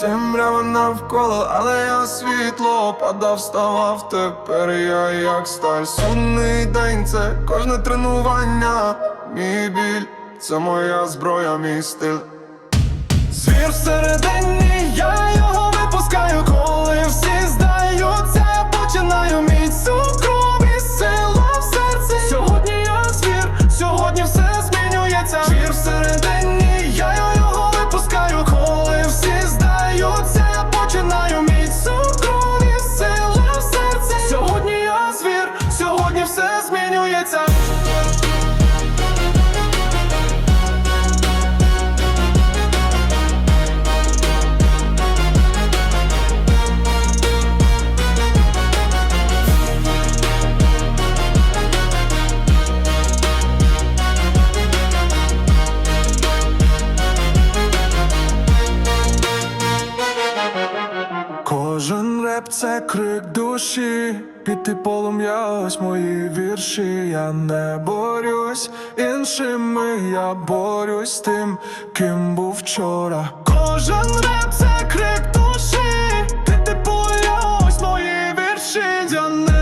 Темрява навколо, але я світло падав, вставав, тепер я як сталь. Сумний день, це кожне тренування, мій біль, це моя зброя, мій стиль. Звір всередині, я time Кожен реп це крик душі, піти полум'я, ось мої вірші. Я не борюсь іншими, я борюсь з тим, ким був вчора. Кожен реп це крик душі, піти полум'я, ось мої вірші. Я не